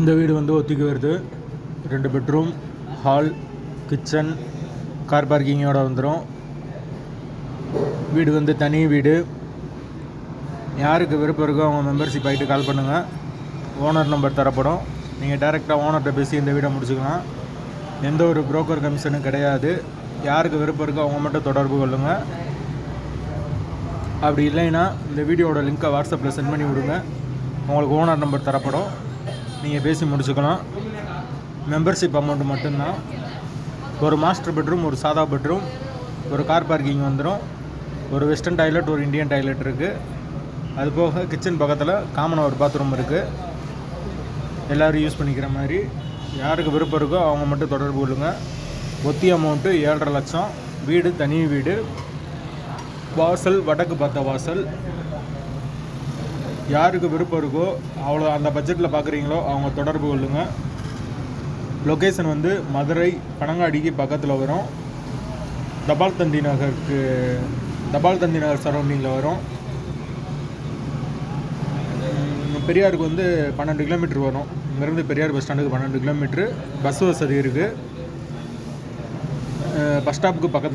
இந்த வீடு வந்து ஒத்திக்கு வருது. ரெண்டு பெட்ரூம் ஹால் கிச்சன் கார் பார்க்கிங்கோட வந்துடும் வீடு வந்து தனி வீடு. யாருக்கு விருப்பம் இருக்கோ அவங்க மெம்பர்ஷிப் ஆகிட்டு கால் பண்ணுங்கள் ஓனர் நம்பர் தரப்படும். நீங்கள் டேரெக்டாக ஓனர்கிட்ட பேசி இந்த வீடை முடிச்சுக்கலாம். எந்த ஒரு புரோக்கர் கமிஷனும் கிடையாது. யாருக்கு விருப்பம் இருக்கோ அவங்க மட்டும் தொடர்பு கொள்ளுங்கள் அப்படி இல்லைன்னா இந்த வீடியோட லிங்க்கை வாட்ஸ்அப்பில் சென்ட் பண்ணி விடுங்க. உங்களுக்கு ஓனர் நம்பர் தரப்படும். நீங்கள் பேசி முடிச்சுக்கலாம். மெம்பர்ஷிப் அமௌண்ட் மட்டும்தான். ஒரு மாஸ்டர் பெட்ரூம் ஒரு சாதா பெட்ரூம் ஒரு கார் பார்க்கிங் வந்துடும் ஒரு வெஸ்டர்ன் டாய்லெட் ஒரு இந்தியன் டாய்லெட் இருக்குது அது போக கிச்சன் பக்கத்தில் காமனாக ஒரு பாத்ரூம் இருக்குது எல்லோரும் யூஸ் பண்ணிக்கிற மாதிரி. யாருக்கு விருப்பம் இருக்கோ அவங்க மட்டும் தொடர்பு கொள்ளுங்கள் ஒத்தி அமௌண்ட்டு ஏழரை லட்சம். வீடு தனி வீடு. வாசல் வடக்கு பார்த்த வாசல். யாருக்கு விருப்பம் இருக்கோ அவ்வளோ அந்த பட்ஜெட்டில் பார்க்குறீங்களோ அவங்க தொடர்பு கொள்ளுங்கள் லொக்கேஷன் வந்து மதுரை பனங்காடிக்கு பக்கத்தில் வரும். தபால் தந்தி நகருக்கு தபால் தந்தி நகர் சரௌண்டிங்கில் வரும். பெரியாருக்கு வந்து பன்னெண்டு கிலோமீட்டர் வரும். இங்கேருந்து பெரியார் பஸ் ஸ்டாண்டுக்கு பன்னெண்டு கிலோமீட்ரு பஸ் வசதி இருக்குது பஸ் ஸ்டாப்புக்கு பக்கத்தில்